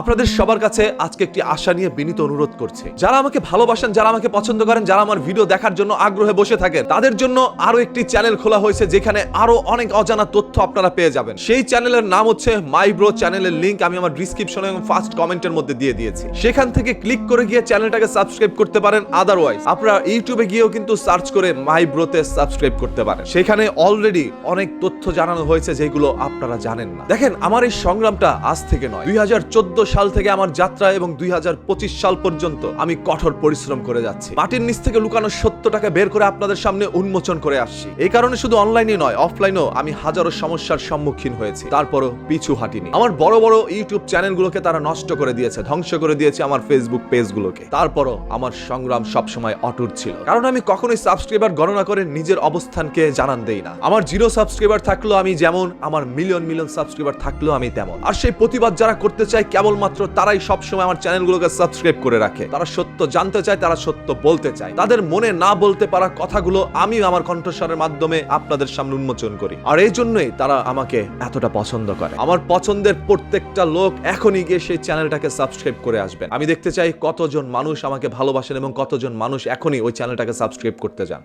আপনাদের সবার কাছে আজকে একটি আশা নিয়ে বিনীত অনুরোধ করছে। যারা আমাকে ভালোবাসেন, যারা আমাকে পছন্দ করেন, যারা আমার ভিডিও দেখার জন্য আগ্রহে বসে থাকেন, তাদের জন্য আরও একটি চ্যানেল খোলা হয়েছে যেখানে আরও অনেক অজানা তথ্য আপনারা পেয়ে যাবেন। সেই চ্যানেলের নাম হচ্ছে মাই ব্রো চ্যানেলের লিংক আমি আমার ডিসক্রিপশনে এবং ফার্স্ট কমেন্টের মধ্যে দিয়ে দিয়েছি। সেখান থেকে ক্লিক করে গিয়ে চ্যানেলটাকে সাবস্ক্রাইব করতে পারেন আদারওয়াইজ আপনারা ইউটিউবে গিয়েও কিন্তু সার্চ করে মাই ব্রোতে সাবস্ক্রাইব করতে পারেন। সেখানে অলরেডি অনেক তথ্য জানানো হয়েছে যেগুলো আপনারা জানেন না। দেখেন, আমার এই সংগ্রামটা আজ থেকে নয়, দুই সাল থেকে আমার যাত্রা এবং দুই হাজার পঁচিশ সাল পর্যন্ত আমি কঠোর পরিশ্রম করে যাচ্ছি। মাটির নিচ থেকে লুকানো সত্যটাকে বের করে আপনাদের সামনে উন্মোচন করে আসছি। এই কারণে শুধু অনলাইনে নয়, অফলাইনেও আমি হাজারো সমস্যার সম্মুখীন হয়েছি। তারপরও পিছু হাঁটিনি। আমার বড় বড় ইউটিউব চ্যানেলগুলোকে তারা নষ্ট করে দিয়েছে, ধ্বংস করে দিয়েছে আমার ফেসবুক পেজগুলোকে। তারপরও আমার সংগ্রাম সবসময় অটুট ছিল। কারণ আমি কখনোই সাবস্ক্রাইবার গণনা করে নিজের অবস্থানকে জানান দেই না। আমার জিরো সাবস্ক্রাইবার থাকলেও আমি যেমন, আমার মিলিয়ন মিলিয়ন সাবস্ক্রাইবার থাকলেও আমি তেমন। আর সেই প্রতিবাদ যারা করতে চায় কেবলমাত্র তারাই সবসময় আমার চ্যানেলগুলোকে সাবস্ক্রাইব করে রাখে। তারা সত্য জানতে চায়, তারা সত্য বলতে চায়। তাদের মনে না বলতে পারা কথাগুলো আমি আমার কণ্ঠস্বরের মাধ্যমে আপনাদের সামনে উন্মোচন করি। আর এই জন্যই তারা আমাকে এতটা পছন্দ করে। আমার পছন্দের প্রত্যেকটা লোক এখনই গিয়ে সেই চ্যানেলটাকে সাবস্ক্রাইব করে আসবেন। আমি দেখতে চাই কতজন মানুষ আমাকে ভালোবাসেন এবং কতজন মানুষ এখনই ওই চ্যানেলটাকে সাবস্ক্রাইব করতে যান।